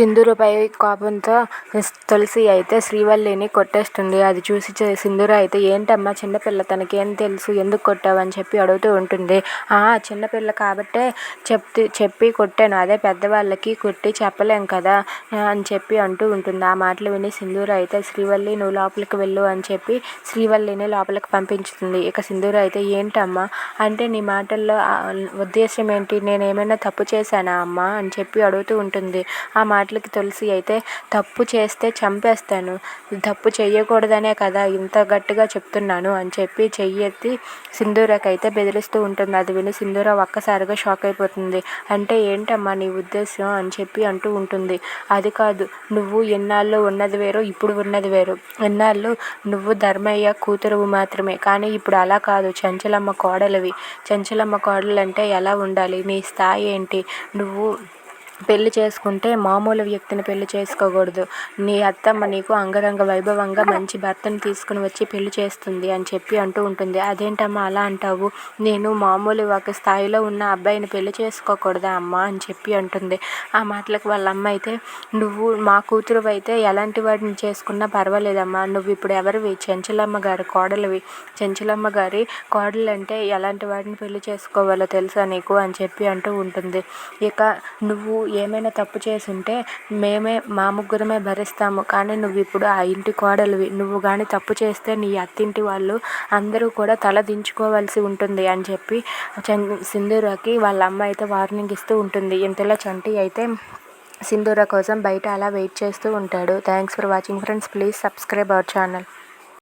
సింధూరపై కోపంతో తులసి అయితే శ్రీవల్లిని కొట్టేస్తుంది. అది చూసి సింధూర అయితే ఏంటమ్మా చిన్నపిల్ల తనకేం తెలుసు ఎందుకు కొట్టావు అని చెప్పి అడుగుతూ ఉంటుంది. ఆ చిన్నపిల్ల కాబట్టే చెప్తే చెప్పి కొట్టాను అదే పెద్దవాళ్ళకి కొట్టి చెప్పలేం కదా అని చెప్పి అంటూ ఉంటుంది. ఆ మాటలు విని సింధూర అయితే శ్రీవల్లి నువ్వు లోపలికి వెళ్ళు అని చెప్పి శ్రీవల్లిని లోపలికి పంపించుతుంది. ఇక సింధూర అయితే ఏంటమ్మా అంటే నీ మాటల్లో ఉద్దేశం ఏంటి నేనేమైనా తప్పు చేశానా అమ్మా అని చెప్పి అడుగుతూ ఉంటుంది. ఆ మాట మాటలకి తులసి అయితే తప్పు చేస్తే చంపేస్తాను. తప్పు చేయకూడదనే కదా ఇంత గట్టిగా చెప్తున్నాను అని చెప్పి చెయ్యి ఎత్తి సింధూరకైతే బెదిరిస్తూ ఉంటుంది. అది విని సింధూర ఒక్కసారిగా షాక్ అయిపోతుంది. అంటే ఏంటమ్మా నీ ఉద్దేశం అని చెప్పి అంటూ ఉంటుంది. అది కాదు నువ్వు ఎన్నాళ్ళు ఉన్నది వేరు ఇప్పుడు ఉన్నది వేరు. ఎన్నాళ్ళు నువ్వు ధర్మయ్య కూతురువు మాత్రమే. కానీ ఇప్పుడు అలా కాదు. చంచలమ్మ కోడలివి. చంచలమ్మ కోడలు అంటే ఎలా ఉండాలి? నీ స్థాయి ఏంటి? నువ్వు పెళ్ళి చేసుకుంటే మామూలు వ్యక్తిని పెళ్ళి చేసుకోకూడదు. నీ అత్తమ్మ నీకు అంగరంగ వైభవంగా మంచి భర్తను తీసుకుని వచ్చి పెళ్ళి చేస్తుంది అని చెప్పి అంటూ ఉంటుంది. అదేంటమ్మా అలా అంటావు? నేను మామూలు ఒక స్థాయిలో ఉన్న అబ్బాయిని పెళ్ళి చేసుకోకూడదా అమ్మా? అని చెప్పి అంటుంది. ఆ మాటలకు వాళ్ళ అమ్మ అయితే నువ్వు మా కూతురు అయితే ఎలాంటి వాడిని చేసుకున్నా పర్వాలేదమ్మా. నువ్వు ఇప్పుడు ఎవరివి? చెంచలమ్మ గారి కోడలివి. చెంచలమ్మ గారి కోడలు అంటే ఎలాంటి వాడిని పెళ్ళి చేసుకోవాలో తెలుసా నీకు? అని చెప్పి అంటూ ఉంటుంది. ఇక నువ్వు ఏమైనా తప్పు చేసుంటే మేమే మా ముగ్గురమే భరిస్తాము. కానీ నువ్వు ఇప్పుడు ఆ ఇంటి కోడలివి. నువ్వు కానీ తప్పు చేస్తే నీ అత్తింటి వాళ్ళు అందరూ కూడా తల దించుకోవాల్సి ఉంటుంది అని చెప్పి చం సింధూరకి వాళ్ళ అమ్మ అయితే వార్నింగ్ ఇస్తూ ఉంటుంది. ఇంతలో చంటి అయితే సింధూర కోసం బయట అలా వెయిట్ చేస్తూ ఉంటాడు. Thanks for watching friends. Please subscribe our channel.